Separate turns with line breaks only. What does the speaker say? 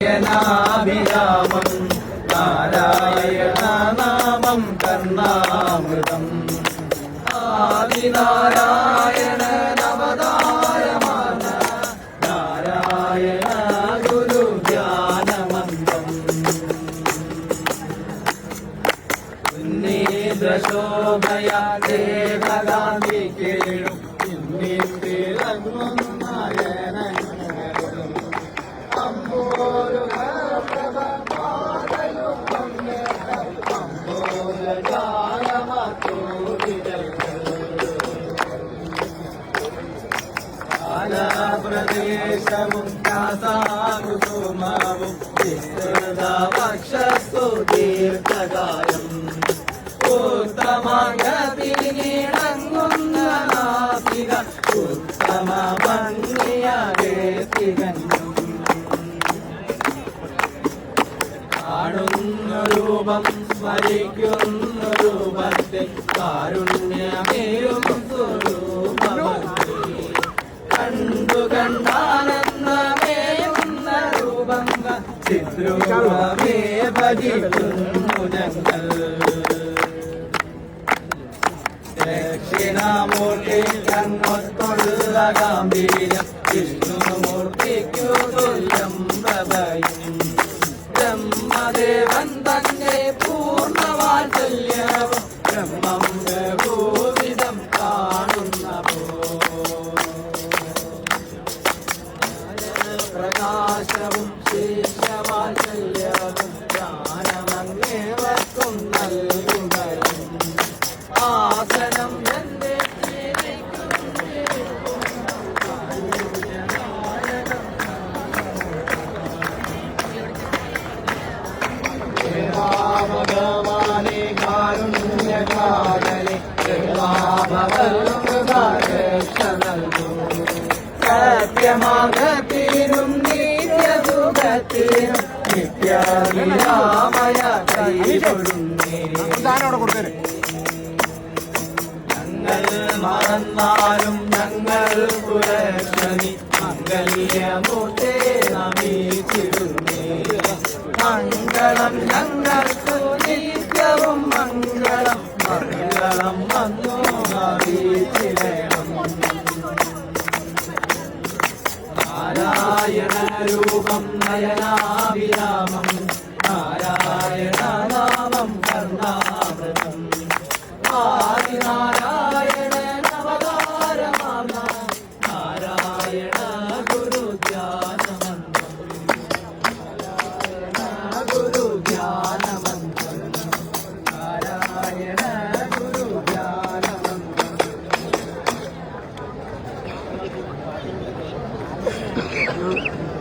നാരായണാഭിരാമം നാരായണ നാമം കർണാമൃതം. ആദിനാരായണ നവതാരമാണ് നാരായണ ഗുരു ധ്യാനമന്ത്രം ഉന്നീതശോഭയ ദേവഗാന്ധി കേളും ഇന്നിത്തിളങ്ങും നയനങ്ങളും കാസാകുസുമവും വക്ഷസ്തു ദീർഘകാലം ഉത്തമഗതിനിണങ്ങുന്ന നാസിക ഉത്തമ ഭംഗിയാകെ തികഞ്ഞു കാണുന്ന രൂപം സ്മരിക്കുന്ന രൂപത്തെ കാരുണ്യമേയും രൂപങ്ങൾ ചിത്രൂപമേ ഭജിക്കുന്നു ഞങ്ങൾ ദക്ഷിണാമൂർത്തി കണ്ണൊത്തുള്ള ഗാംഭീര്യം. ആസനം എന്റെ ഭഗവാനെ കാരുണ്യകാരനെ സത്യമാകത്തിനും നിത്യസുഖത്തിനും നിത്യവിരാമയ കൈകൊടുന്നേ ഞങ്ങൾ മറന്നാലും ഞങ്ങൾ പുരക്ഷണി മംഗല്യമൂർത്തെ നമീച്ചിരുന്നേ മംഗളം ഞങ്ങൾക്ക് നിത്യവും മംഗളം. മംഗളം വന്നു നമിച്ചിടണം. നാരായണ രൂപം നയനാഭിരാമം. Narayana
Thank you.